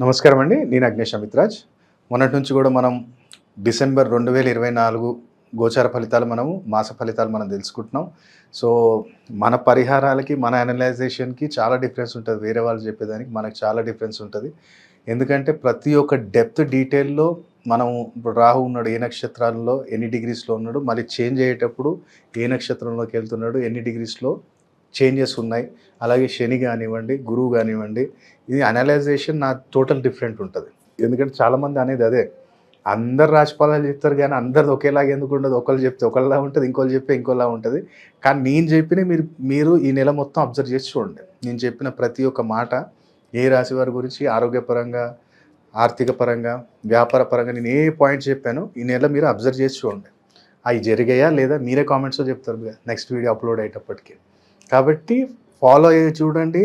నమస్కారం అండి. నేను అగ్నేష్ అమిత్రాజ్. మొన్నటి నుంచి కూడా మనం డిసెంబర్ రెండు వేల ఇరవై నాలుగు గోచార ఫలితాలు మనము మాస ఫలితాలు మనం తెలుసుకుంటున్నాం. సో మన పరిహారాలకి మన అనలైజేషన్కి చాలా డిఫరెన్స్ ఉంటుంది. వేరే వాళ్ళు చెప్పేదానికి మనకు చాలా డిఫరెన్స్ ఉంటుంది. ఎందుకంటే ప్రతి ఒక్క డెప్త్ డీటెయిల్లో మనం ఇప్పుడు రాహు ఉన్నాడు ఏ నక్షత్రాల్లో ఎన్ని డిగ్రీస్లో ఉన్నాడు మళ్ళీ చేంజ్ అయ్యేటప్పుడు ఏ నక్షత్రంలోకి వెళ్తున్నాడు ఎన్ని డిగ్రీస్లో చేంజెస్ ఉన్నాయి. అలాగే శని కానివ్వండి గురువు కానివ్వండి ఇది అనలైజేషన్ నా టోటల్ డిఫరెంట్ ఉంటుంది. ఎందుకంటే చాలామంది అనేది అదే అందరు రాశిఫలాలు చెప్తారు కానీ అందరిది ఒకేలాగా ఎందుకు ఉండదు? ఒకళ్ళు చెప్తే ఒకళ్ళలా ఉంటుంది ఇంకోళ్ళు చెప్తే ఇంకోలా ఉంటుంది. కానీ నేను చెప్పిన మీరు మీరు ఈ నెల మొత్తం అబ్జర్వ్ చేసి చూడండి. నేను చెప్పిన ప్రతి ఒక్క మాట ఏ రాశి వారి గురించి ఆరోగ్యపరంగా ఆర్థిక పరంగా వ్యాపార పరంగా నేను ఏ పాయింట్ చెప్పానో ఈ నెల మీరు అబ్జర్వ్ చేసి చూడండి. అవి జరిగాయా లేదా మీరే కామెంట్స్లో చెప్తారు. నెక్స్ట్ వీడియో అప్లోడ్ అయ్యేటప్పటికి. కాబట్టి ఫాలో అయ్యి చూడండి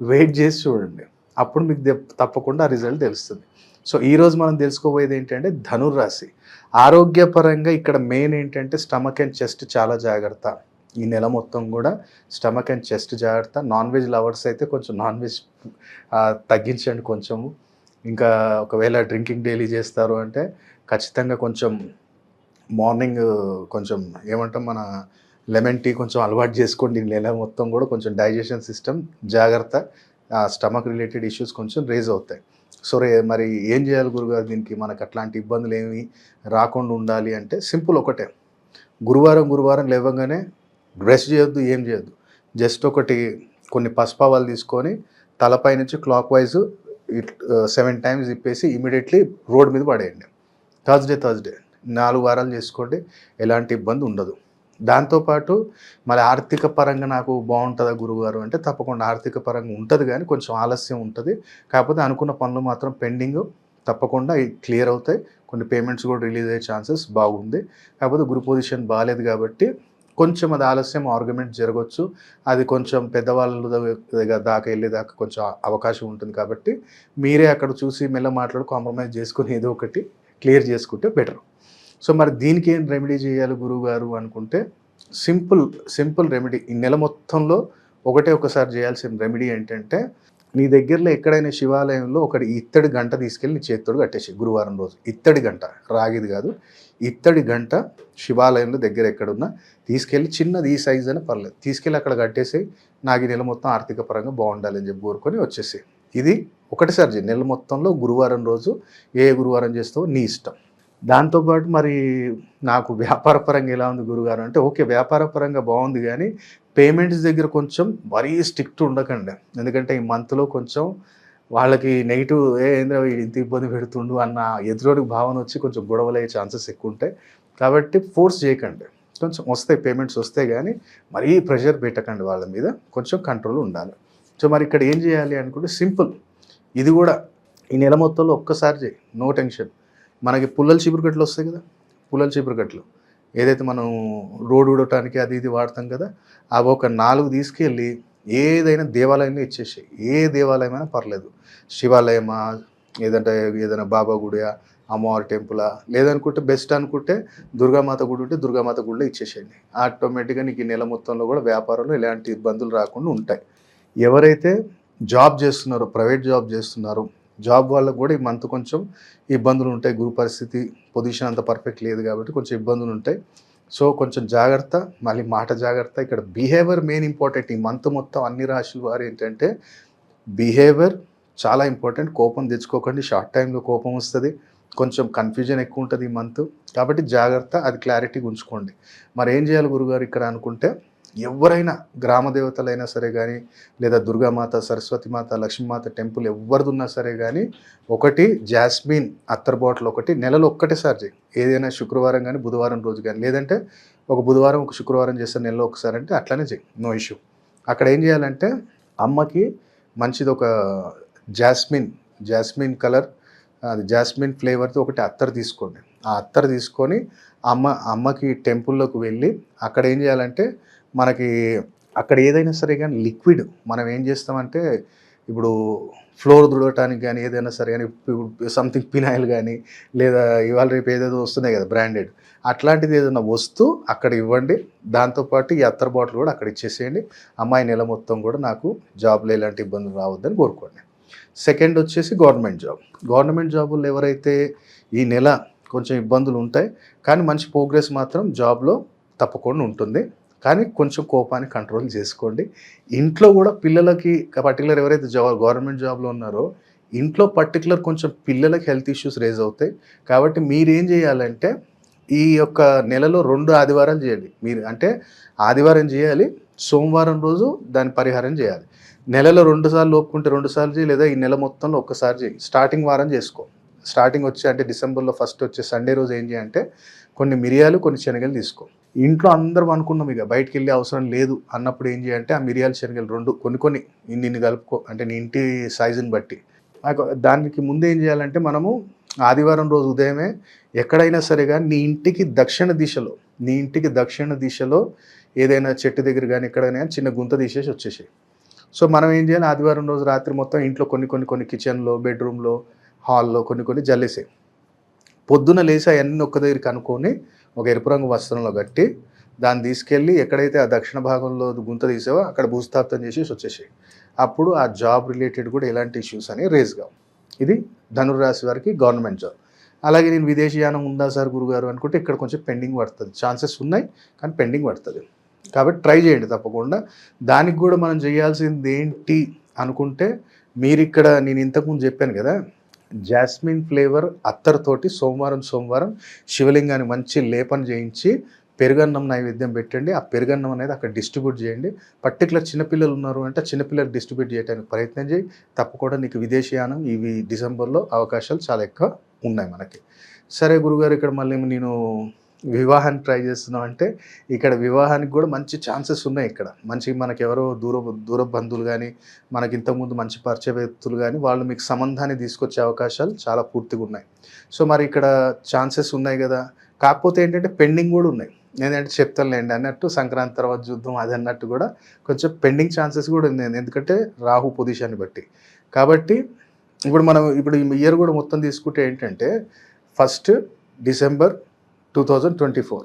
వెయిట్ చేసి చూడండి. అప్పుడు మీకు తప్పకుండా ఆ రిజల్ట్ తెలుస్తుంది సో ఈరోజు మనం తెలుసుకోబోయేది ఏంటంటే ధనుర్రాశి. ఆరోగ్యపరంగా ఇక్కడ మెయిన్ ఏంటంటే స్టమక్ అండ్ చెస్ట్ చాలా జాగ్రత్త. ఈ నెల మొత్తం కూడా స్టమక్ అండ్ చెస్ట్ జాగ్రత్త. నాన్ వెజ్ లవర్స్ అయితే కొంచెం నాన్ వెజ్ తగ్గించండి కొంచెము. ఇంకా ఒకవేళ డ్రింకింగ్ డైలీ చేస్తారు అంటే ఖచ్చితంగా కొంచెం మార్నింగ్ కొంచెం ఏమంటాం మన లెమన్ టీ కొంచెం అలవాటు చేసుకోండి. నెల మొత్తం కూడా కొంచెం డైజెషన్ సిస్టమ్ జాగ్రత్త స్టమక్ రిలేటెడ్ ఇష్యూస్ కొంచెం రేజ్ అవుతాయి. సో రే మరి ఏం చేయాలి గురుగారు దీనికి? మనకు అట్లాంటి ఇబ్బందులు ఏమి రాకుండా ఉండాలి అంటే సింపుల్ ఒకటే. గురువారం గురువారం లేవగానే బ్రష్ చేయొద్దు ఏం చేయొద్దు. జస్ట్ ఒకటి కొన్ని పసుపావాలు తీసుకొని తలపై నుంచి క్లాక్ వైజ్ సెవెన్ టైమ్స్ ఇప్పేసి ఇమీడియట్లీ రోడ్ మీద పడేయండి. థర్స్డే థర్స్డే నాలుగు వారాలు చేసుకోండి. ఎలాంటి ఇబ్బంది ఉండదు. దాంతోపాటు మరి ఆర్థిక పరంగా నాకు బాగుంటుందా గురుగారు అంటే తప్పకుండా ఆర్థిక పరంగా ఉంటుంది కానీ కొంచెం ఆలస్యం ఉంటుంది. కాకపోతే అనుకున్న పనులు మాత్రం పెండింగ్ తప్పకుండా క్లియర్ అవుతాయి. కొన్ని పేమెంట్స్ కూడా రిలీజ్ అయ్యే ఛాన్సెస్ బాగుంది. కాకపోతే గురు పొజిషన్ బాగాలేదు కాబట్టి కొంచెం అది ఆలస్యం ఆర్గ్యుమెంట్ జరగవచ్చు అది కొంచెం పెద్దవాళ్ళ దగ్గర దాకా వెళ్ళేదాకా కొంచెం అవకాశం ఉంటుంది కాబట్టి మీరే అక్కడ చూసి మెల్ల మాట్లాడి కాంప్రమైజ్ చేసుకుని ఏదో ఒకటి క్లియర్ చేసుకుంటే బెటర్. సో మరి దీనికి ఏం రెమెడీ చేయాలి గురువు గారు అనుకుంటే సింపుల్ సింపుల్ రెమెడీ. ఈ నెల మొత్తంలో ఒకటే ఒకసారి చేయాల్సిన రెమెడీ ఏంటంటే నీ దగ్గరలో ఎక్కడైనా శివాలయంలో ఒకటి ఇత్తడి గంట తీసుకెళ్ళి నీ చేత్తోడు కట్టేసి గురువారం రోజు. ఇత్తడి గంట రాగిది కాదు. ఇత్తడి గంట శివాలయంలో దగ్గర ఎక్కడున్నా తీసుకెళ్ళి చిన్నది ఈ సైజ్ అయినా పర్లేదు. తీసుకెళ్ళి అక్కడ కట్టేసి నాకు ఈ నెల మొత్తం ఆర్థిక పరంగా బాగుండాలి అని చెప్పి కోరుకొని వచ్చేసి ఇది ఒకటిసారి నెల మొత్తంలో గురువారం రోజు ఏ గురువారం చేస్తావో నీ ఇష్టం. దాంతోపాటు మరి నాకు వ్యాపార పరంగా ఎలా ఉంది గురుగారు అంటే ఓకే వ్యాపార పరంగా బాగుంది కానీ పేమెంట్స్ దగ్గర కొంచెం మరీ స్ట్రిక్ట్ ఉండకండి. ఎందుకంటే ఈ మంత్లో కొంచెం వాళ్ళకి నెగిటివ్ ఏ ఇంత ఇబ్బంది పెడుతుండు అన్న ఎదురోడికి భావన వచ్చి కొంచెం గొడవలు అయ్యే ఛాన్సెస్ ఎక్కువ ఉంటాయి కాబట్టి ఫోర్స్ చేయకండి. కొంచెం వస్తాయి పేమెంట్స్ వస్తాయి కానీ మరీ ప్రెషర్ పెట్టకండి వాళ్ళ మీద. కొంచెం కంట్రోల్ ఉండాలి. సో మరి ఇక్కడ ఏం చేయాలి అనుకుంటే సింపుల్. ఇది కూడా ఈ నెల మొత్తంలో ఒక్కసారి చేయి. No tension. మనకి పుల్లల చీపురుకట్లు వస్తాయి కదా? పుల్లల చీపురుకట్లు ఏదైతే మనం రోడ్డు ఉడటానికి అది ఇది వాడతాం కదా అవి ఒక నాలుగు తీసుకెళ్ళి ఏదైనా దేవాలయంలో ఇచ్చేసాయి. ఏ దేవాలయమైనా పర్లేదు. శివాలయమా ఏదంటే ఏదైనా బాబా గుడియా అమ్మవారి టెంపులా లేదనుకుంటే బెస్ట్ అనుకుంటే దుర్గామాత గుడి ఉంటే దుర్గామాత గుడిలో ఇచ్చేసేయండి. ఆటోమేటిక్గా నీకు ఈ నెల మొత్తంలో కూడా వ్యాపారంలో ఎలాంటి ఇబ్బందులు రాకుండా ఉంటాయి. ఎవరైతే జాబ్ చేస్తున్నారో ప్రైవేట్ జాబ్ చేస్తున్నారో జాబ్ వాళ్ళకు కూడా ఈ మంత్ కొంచెం ఇబ్బందులు ఉంటాయి. గురు పరిస్థితి పొజిషన్ అంత పర్ఫెక్ట్ లేదు కాబట్టి కొంచెం ఇబ్బందులు ఉంటాయి. సో కొంచెం జాగ్రత్త మళ్ళీ మాట జాగ్రత్త. ఇక్కడ బిహేవియర్ మెయిన్ ఇంపార్టెంట్ ఈ మంత్ మొత్తం అన్ని రాశుల వారు ఏంటంటే బిహేవియర్ చాలా ఇంపార్టెంట్ కోపం తెచ్చుకోకండి. షార్ట్ టైంలో కోపం వస్తుంది. కొంచెం కన్ఫ్యూజన్ ఎక్కువ ఉంటుంది ఈ మంత్. కాబట్టి జాగ్రత్త అది క్లారిటీగా ఉంచుకోండి. మరి ఏం చేయాలి గురుగారు ఇక్కడ అనుకుంటే ఎవరైనా గ్రామ దేవతలైనా సరే కానీ లేదా దుర్గామాత సరస్వతిమాత లక్ష్మీమాత టెంపుల్ ఎవరిదున్నా సరే కానీ ఒకటి జాస్మిన్ అత్తర్ బాటిల్ ఒకటి నెలలో ఒక్కటేసారి చేయి. ఏదైనా శుక్రవారం కానీ బుధవారం రోజు కానీ లేదంటే ఒక బుధవారం ఒక శుక్రవారం చేస్తే నెలలో ఒకసారి అంటే అట్లనే చేయి. No issue. అక్కడ ఏం చేయాలంటే అమ్మకి మంచిది ఒక జాస్మిన్ జాస్మిన్ కలర్ అది జాస్మిన్ ఫ్లేవర్తో ఒకటి అత్తర్ తీసుకోండి. ఆ అత్తర్ తీసుకొని అమ్మ అమ్మకి టెంపుల్లోకి వెళ్ళి అక్కడ ఏం చేయాలంటే మనకి అక్కడ ఏదైనా సరే కానీ లిక్విడ్ మనం ఏం చేస్తామంటే ఇప్పుడు ఫ్లోర్ దుడవటానికి కానీ ఏదైనా సరే కానీ సంథింగ్ పినాయిల్ కానీ లేదా ఇవాళ రేపు ఏదేదో వస్తున్నాయి కదా బ్రాండెడ్ అట్లాంటిది ఏదైనా వస్తూ అక్కడ ఇవ్వండి. దాంతోపాటు ఈ అత్తర్ బాటిల్ కూడా అక్కడ ఇచ్చేసేయండి. అమ్మాయి నెల మొత్తం కూడా నాకు జాబ్లో ఎలాంటి ఇబ్బందులు రావద్దని కోరుకోండి. సెకండ్ వచ్చేసి గవర్నమెంట్ జాబ్ గవర్నమెంట్ జాబులు ఎవరైతే ఈ నెల కొంచెం ఇబ్బందులు ఉంటాయి కానీ మంచి ప్రోగ్రెస్ మాత్రం జాబ్లో తప్పకుండా ఉంటుంది. కానీ కొంచెం కోపాన్ని కంట్రోల్ చేసుకోండి. ఇంట్లో కూడా పిల్లలకి పర్టికులర్ ఎవరైతే జాబ్ గవర్నమెంట్ జాబ్లో ఉన్నారో ఇంట్లో పర్టికులర్ కొంచెం పిల్లలకి హెల్త్ ఇష్యూస్ రేజ్ అవుతాయి. కాబట్టి మీరేం చేయాలంటే ఈ యొక్క నెలలో రెండు ఆదివారాలు చేయండి. మీరు అంటే ఆదివారం చేయాలి సోమవారం రోజు దాని పరిహారం చేయాలి. నెలలో రెండు సార్లు ఒప్పుకుంటే రెండు సార్లు చేయి లేదా ఈ నెల మొత్తంలో ఒక్కసారి చేయి. స్టార్టింగ్ వారం చేసుకో. స్టార్టింగ్ వచ్చి అంటే డిసెంబర్లో ఫస్ట్ వచ్చే సండే రోజు ఏం చేయంటే కొన్ని మిరియాలు కొన్ని శనగలు తీసుకో. ఇంట్లో అందరం అనుకున్నాం ఇక బయటికి వెళ్ళే అవసరం లేదు అన్నప్పుడు ఏం చేయాలంటే ఆ మిరియాలు శనగలు రెండు కొన్ని కొన్ని ఇన్ని ఇన్ని కలుపుకో అంటే నీ ఇంటి సైజుని బట్టి. నాకు దానికి ముందు ఏం చేయాలంటే మనము ఆదివారం రోజు ఉదయమే ఎక్కడైనా సరే కానీ నీ ఇంటికి దక్షిణ దిశలో నీ ఇంటికి దక్షిణ దిశలో ఏదైనా చెట్టు దగ్గర కానీ ఎక్కడైనా కానీ చిన్న గుంత తీసేసి వచ్చేసి సో మనం ఏం చేయాలి? ఆదివారం రోజు రాత్రి మొత్తం ఇంట్లో కొన్ని కొన్ని కొన్ని కిచెన్లో బెడ్రూమ్లో హాల్లో కొన్ని కొన్ని జల్లేసాయి. పొద్దున లేచి అవన్నీ ఒక్క దగ్గరికి కనుక్కొని ఒక ఎరుపు రంగు వస్త్రంలో కట్టి దాన్ని తీసుకెళ్ళి ఎక్కడైతే ఆ దక్షిణ భాగంలో గుంత తీసావో అక్కడ భూస్థాపితం చేసి వచ్చేసాయి. అప్పుడు ఆ జాబ్ రిలేటెడ్ కూడా ఎలాంటి ఇష్యూస్ అని రేజ్ కావు. ఇది ధనుర్రాశి వారికి గవర్నమెంట్ జాబ్. అలాగే నేను విదేశీయానం ఉందా సార్ గురుగారు అనుకుంటే ఇక్కడ కొంచెం పెండింగ్ పడుతుంది. ఛాన్సెస్ ఉన్నాయి కానీ పెండింగ్ పడుతుంది. కాబట్టి ట్రై చేయండి తప్పకుండా. దానికి కూడా మనం చేయాల్సింది ఏంటి అనుకుంటే మీరు ఇక్కడ నేను ఇంతకుముందు చెప్పాను కదా జాస్మిన్ ఫ్లేవర్ అత్తరుతోటి సోమవారం సోమవారం శివలింగాన్ని మంచి లేపన చేయించి పెరుగన్నం నైవేద్యం పెట్టండి. ఆ పెరుగన్నం అనేది అక్కడ డిస్ట్రిబ్యూట్ చేయండి. పర్టికులర్ చిన్నపిల్లలు ఉన్నారు అంటే చిన్నపిల్లలు డిస్ట్రిబ్యూట్ చేయడానికి ప్రయత్నం చేయి. తప్పకుండా నీకు విదేశీయానం ఇవి డిసెంబర్లో అవకాశాలు చాలా ఎక్కువ ఉన్నాయి మనకి. సరే గురుగారు ఇక్కడ మళ్ళీ నేను వివాహాన్ని ట్రై చేస్తున్నాం అంటే ఇక్కడ వివాహానికి కూడా మంచి ఛాన్సెస్ ఉన్నాయి ఇక్కడ. మంచి మనకి ఎవరో దూర దూర బంధువులు కానీ మనకి ఇంతకుముందు మంచి పరిచయ వ్యక్తులు కానీ వాళ్ళు మీకు సంబంధాన్ని తీసుకొచ్చే అవకాశాలు చాలా పూర్తిగా ఉన్నాయి. సో మరి ఇక్కడ ఛాన్సెస్ ఉన్నాయి కదా. కాకపోతే ఏంటంటే పెండింగ్ కూడా ఉన్నాయి. నేనంటే చెప్తానులేండి అన్నట్టు సంక్రాంతి తర్వాత చూద్దాం అది అన్నట్టు కూడా కొంచెం పెండింగ్ ఛాన్సెస్ కూడా ఉంది ఎందుకంటే రాహు పొజిషన్ బట్టి. కాబట్టి ఇప్పుడు మనం ఇప్పుడు ఈ ఇయర్ కూడా మొత్తం తీసుకుంటే ఏంటంటే first December two thousand twenty four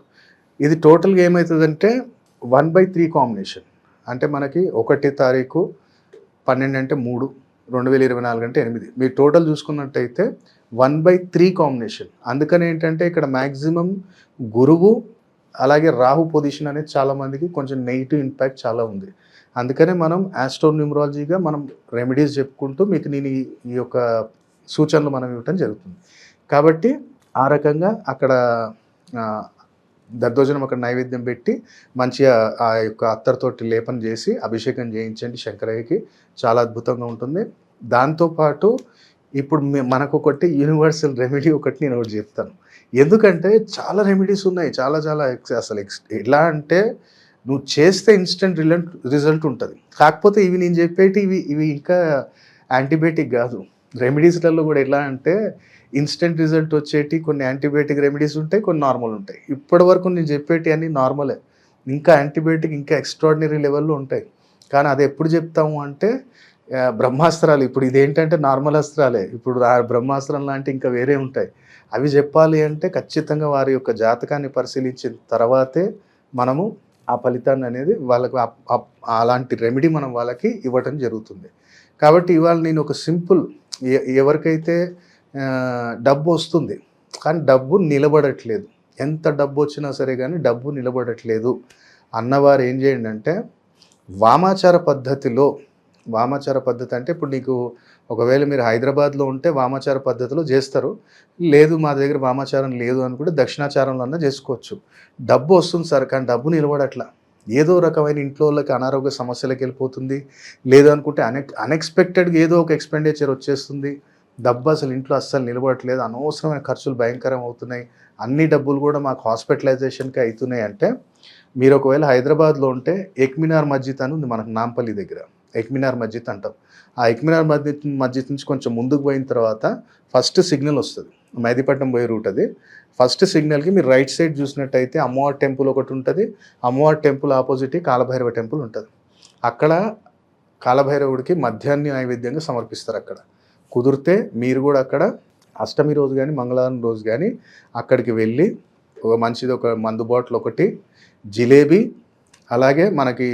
ఇది టోటల్గా ఏమవుతుందంటే వన్ బై త్రీ కాంబినేషన్ అంటే మనకి ఒకటి తారీఖు పన్నెండు అంటే మూడు రెండు వేల ఇరవై నాలుగు అంటే ఎనిమిది. మీరు టోటల్ చూసుకున్నట్టయితే వన్ బై త్రీ కాంబినేషన్ అందుకని ఏంటంటే ఇక్కడ మ్యాక్సిమం గురువు అలాగే రాహు పొజిషన్ అనేది చాలామందికి కొంచెం నెగిటివ్ ఇంపాక్ట్ చాలా ఉంది. అందుకనే మనం ఆస్ట్రో న్యూమరాలజీగా మనం రెమెడీస్ చెప్పుకుంటూ మీకు నేను ఈ- ఈ యొక్క సూచనలు మనం ఇవ్వటం జరుగుతుంది. కాబట్టి ఆ రకంగా అక్కడ దద్దోజనం అక్కడ నైవేద్యం పెట్టి మంచిగా ఆ యొక్క అత్తరితోటి లేపన చేసి అభిషేకం చేయించండి శంకరయ్యకి. చాలా అద్భుతంగా ఉంటుంది. దాంతోపాటు ఇప్పుడు మనకు ఒకటి యూనివర్సల్ రెమెడీ ఒకటి నేను ఒకటి చెప్తాను. ఎందుకంటే చాలా రెమెడీస్ ఉన్నాయి. చాలా చాలా ఎక్స్- అసలు ఎక్స్ ఎలా అంటే నువ్వు చేస్తే ఇన్స్టెంట్ రిజల్ట్ రిజల్ట్ ఉంటుంది. కాకపోతే ఇవి నేను చెప్పేటి ఇవి ఇవి ఇంకా యాంటీబయాటిక్ కాదు. రెమెడీస్లలో కూడా ఎలా అంటే ఇన్స్టెంట్ రిజల్ట్ వచ్చేటి కొన్ని యాంటీబయాటిక్ రెమెడీస్ ఉంటాయి కొన్ని నార్మల్ ఉంటాయి. ఇప్పటి వరకు నేను చెప్పేటి అన్ని నార్మలే. ఇంకా యాంటీబయాటిక్ ఇంకా ఎక్స్ట్రాడినరీ లెవెల్లో ఉంటాయి. కానీ అది ఎప్పుడు చెప్తాము అంటే బ్రహ్మాస్త్రాలు. ఇప్పుడు ఇదేంటంటే నార్మల్ అస్త్రాలే. ఇప్పుడు ఆ బ్రహ్మాస్త్రం లాంటి ఇంకా వేరే ఉంటాయి. అవి చెప్పాలి అంటే ఖచ్చితంగా వారి యొక్క జాతకాన్ని పరిశీలించిన తర్వాతే మనము ఆ ఫలితాన్ని అనేది వాళ్ళకు అలాంటి రెమెడీ మనం వాళ్ళకి ఇవ్వటం జరుగుతుంది. కాబట్టి ఇవాళ నేను ఒక సింపుల్ ఎవరికైతే డబ్బు వస్తుంది. కానీ డబ్బు నిలబడట్లేదు. ఎంత డబ్బు వచ్చినా సరే కానీ డబ్బు నిలబడట్లేదు. అన్నవారు ఏం చేయండి అంటే వామాచార పద్ధతిలో వామాచార పద్ధతి అంటే ఇప్పుడు నీకు ఒకవేళ మీరు హైదరాబాద్లో ఉంటే వామాచార పద్ధతిలో చేస్తారు. లేదు మా దగ్గర వామాచారం లేదు అనుకుంటే దక్షిణాచారంలో అన్నా చేసుకోవచ్చు. డబ్బు వస్తుంది సార్ కానీ డబ్బు నిలబడట్లా. ఏదో రకమైన ఇంట్లో వాళ్ళకి అనారోగ్య సమస్యలకు వెళ్ళిపోతుంది. లేదు అనుకుంటే అన్ఎక్ అన్ఎక్స్పెక్టెడ్గా ఏదో ఒక ఎక్స్పెండిచర్ వచ్చేస్తుంది. డబ్బు అసలు ఇంట్లో అస్సలు నిలబడట్లేదు. అనవసరమైన ఖర్చులు భయంకరం అవుతున్నాయి. అన్ని డబ్బులు కూడా మాకు హాస్పిటలైజేషన్కి అవుతున్నాయి అంటే మీరు ఒకవేళ హైదరాబాద్లో ఉంటే ఎక్మినార్ మస్జిద్ అని ఉంది మనకు నాంపల్లి దగ్గర. ఎక్మినార్ మస్జిద్ అంటాం. ఆ ఎక్మినార్ మస్జిద్ మస్జిద్ నుంచి కొంచెం ముందుకు పోయిన తర్వాత ఫస్ట్ సిగ్నల్ వస్తుంది. మైదీపట్నం పోయే రూట్ అది. ఫస్ట్ సిగ్నల్కి మీరు రైట్ సైడ్ చూసినట్టయితే అమ్మవారి టెంపుల్ ఒకటి ఉంటుంది. అమ్మవారి టెంపుల్ ఆపోజిట్ కాలభైరవ టెంపుల్ ఉంటుంది. అక్కడ కాలభైరవుడికి మధ్యాహ్న నైవేద్యంగా సమర్పిస్తారు అక్కడ. కుదిరితే మీరు కూడా అక్కడ అష్టమి రోజు కానీ మంగళవారం రోజు కానీ అక్కడికి వెళ్ళి ఒక మంచిది ఒక మందు బాటిల్ ఒకటి జిలేబీ అలాగే మనకి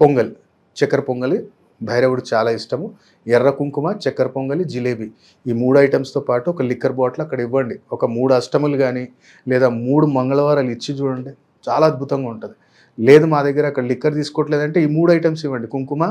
పొంగల్ చక్కెర పొంగలి భైరవుడు చాలా ఇష్టము. ఎర్ర కుంకుమ చక్కెర పొంగలి జిలేబీ ఈ మూడు ఐటమ్స్తో పాటు ఒక లిక్కర్ బాటిల్ అక్కడ ఇవ్వండి. ఒక మూడు అష్టములు కానీ లేదా మూడు మంగళవారాలు ఇచ్చి చూడండి. చాలా అద్భుతంగా ఉంటుంది. లేదు మా దగ్గర అక్కడ లిక్కర్ తీసుకోవట్లేదంటే ఈ మూడు ఐటమ్స్ ఇవ్వండి. కుంకుమ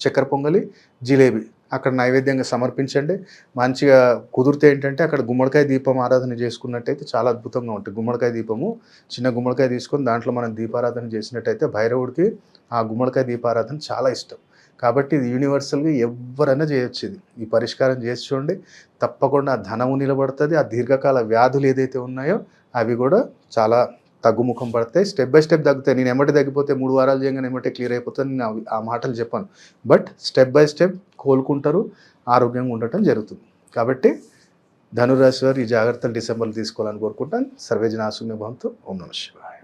చక్కెర పొంగలి జిలేబీ. అక్కడ నైవేద్యంగా సమర్పించండి. మంచిగా కుదిరితే ఏంటంటే అక్కడ గుమ్మడికాయ దీపం ఆరాధన చేసుకున్నట్టయితే చాలా అద్భుతంగా ఉంటుంది. గుమ్మడికాయ దీపము చిన్న గుమ్మడికాయ తీసుకొని దాంట్లో మనం దీపారాధన చేసినట్టయితే భైరవుడికి ఆ గుమ్మడికాయ దీపారాధన చాలా ఇష్టం. కాబట్టి ఇది యూనివర్సల్గా ఎవరైనా చేయొచ్చు ఇది. ఈ పరిష్కారం చేసి చూడండి. తప్పకుండా ఆ ధనము నిలబడుతుంది. ఆ దీర్ఘకాల వ్యాధులు ఏదైతే ఉన్నాయో అవి కూడా చాలా తగ్గుముఖం పడితే స్టెప్ బై స్టెప్ తగ్గుతాయి. నేను ఎమ్మటి తగ్గిపోతే మూడు వారాలు చేయగానే ఎమ్మటే క్లియర్ అయిపోతుంది నేను ఆ మాటలు చెప్పాను. బట్ స్టెప్ బై స్టెప్ కోలుకుంటారు ఆరోగ్యంగా ఉండటం జరుగుతుంది. కాబట్టి ధనురాశి వారు ఈ జాగ్రత్తలు డిసెంబర్లో తీసుకోవాలని కోరుకుంటాను. సర్వేజన ఆసుమ్య భవంతు. ఓం నమ శివాయ.